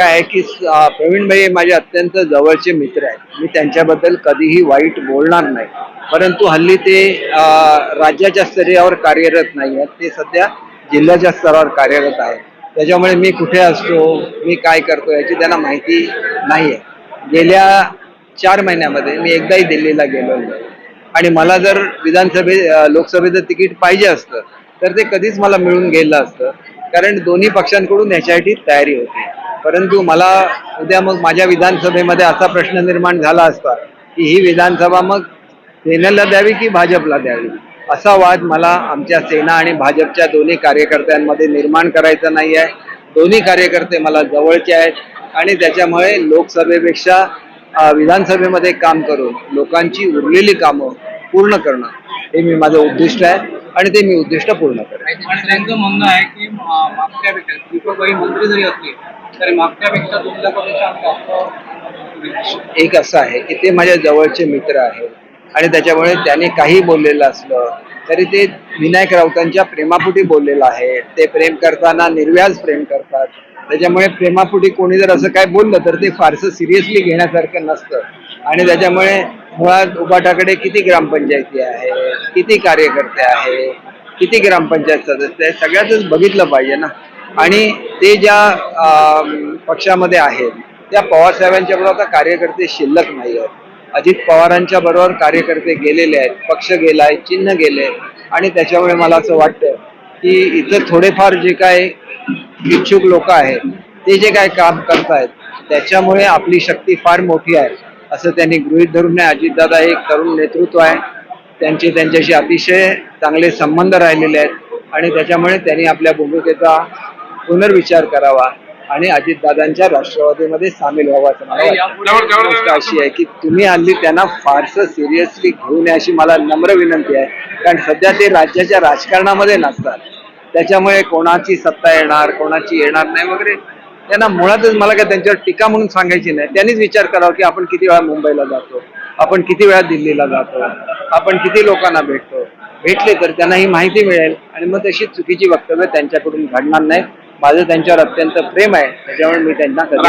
काय आहे की प्रवीण भाई माझे अत्यंत जवळचे मित्र आहेत. मी त्यांच्याबद्दल कधीही वाईट बोलणार नाही. परंतु हल्ली ते राज्याच्या स्तरावर कार्यरत नाही आहेत. ते सध्या जिल्ह्याच्या स्तरावर कार्यरत आहेत. त्याच्यामुळे मी कुठे असतो मी काय करतो याची त्यांना माहिती नाही आहे गेल्या चार महिन्यामध्ये मी एकदाही दिल्लीला गेलो नाही. आणि मला जर विधानसभे लोकसभेचं तिकीट पाहिजे असतं तर ते कधीच मला मिळून गेलं असतं. कारण दोन्ही पक्षांकडून याच्यासाठी तयारी होती. परंतु मला उद्या मग माझ्या विधानसभेमध्ये असा प्रश्न निर्माण झाला असता की ही विधानसभा मग सेनेला द्यावी की भाजपला द्यावी? असा वाद मला आमच्या सेना आणि भाजपच्या दोन्ही कार्यकर्त्यांमध्ये निर्माण करायचा नाही आहे. दोन्ही कार्यकर्ते मला जवळचे आहेत आणि त्याच्यामुळे लोकसभेपेक्षा विधानसभेमध्ये काम करून लोकांची उरलेली कामं पूर्ण करणं हे मी माझं उद्दिष्ट आहे आणि ते मी उद्दिष्ट पूर्ण करेन. त्यांचं म्हणणं आहे की मंत्री जरी असले मागच्यापेक्षा दोन एक असं आहे की ते माझ्या जवळचे मित्र आहेत. आणि त्याच्यामुळे त्यांनी काही बोललेलं असलं तरी ते विनायक राऊतांच्या प्रेमापुटी बोललेलं आहे. ते प्रेम करताना निर्व्याज प्रेम करतात. त्याच्यामुळे प्रेमापुटी कोणी जर असं काय बोललं तर ते फारसं सिरियसली घेण्यासारखं नसतं. आणि त्याच्यामुळे मुळात उपाटाकडे किती ग्रामपंचायती आहे किती कार्यकर्ते आहे किती ग्रामपंचायत सदस्य आहे सगळ्यातच बघितलं पाहिजे ना. आणि ते ज्या पक्षामध्ये आहेत त्या पवारसाहेबांच्या बरोबर आता कार्यकर्ते शिल्लक नाही आहेत. अजित पवारांच्या बरोबर कार्यकर्ते गेलेले आहेत पक्ष गेलाय चिन्ह गेले आणि त्याच्यामुळे मला असं वाटतं की इथं थोडेफार जे काय इच्छुक लोक आहेत ते जे काय काम करतायत त्याच्यामुळे आपली शक्ती फार मोठी आहे असं त्यांनी गृहीत धरून नाही अजितदादा हे एक तरुण नेतृत्व आहे. त्यांचे त्यांच्याशी अतिशय चांगले संबंध राहिलेले आहेत. आणि त्याच्यामुळे त्यांनी आपल्या भूमिकेचा पुनर्विचार करावा आणि अजितदादांच्या राष्ट्रवादीमध्ये सामील व्हावं असं मला गोष्ट अशी आहे की तुम्ही हल्ली त्यांना फारसं सिरियसली घेऊ नये अशी मला नम्र विनंती आहे. कारण सध्या ते राज्याच्या राजकारणामध्ये नसतात. त्याच्यामुळे कोणाची सत्ता येणार कोणाची येणार नाही वगैरे त्यांना मुळातच मला काय त्यांच्यावर टीका म्हणून सांगायची नाही. त्यांनीच विचार करावा की आपण किती वेळा मुंबईला जातो आपण किती वेळा दिल्लीला जातो आपण किती लोकांना भेटतो. भेटले तर त्यांना ही माहिती मिळेल आणि मग तशी चुकीची वक्तव्य त्यांच्याकडून घडणार नाही. माझं त्यांच्यावर अत्यंत प्रेम आहे त्याच्यामुळे मी त्यांना कधी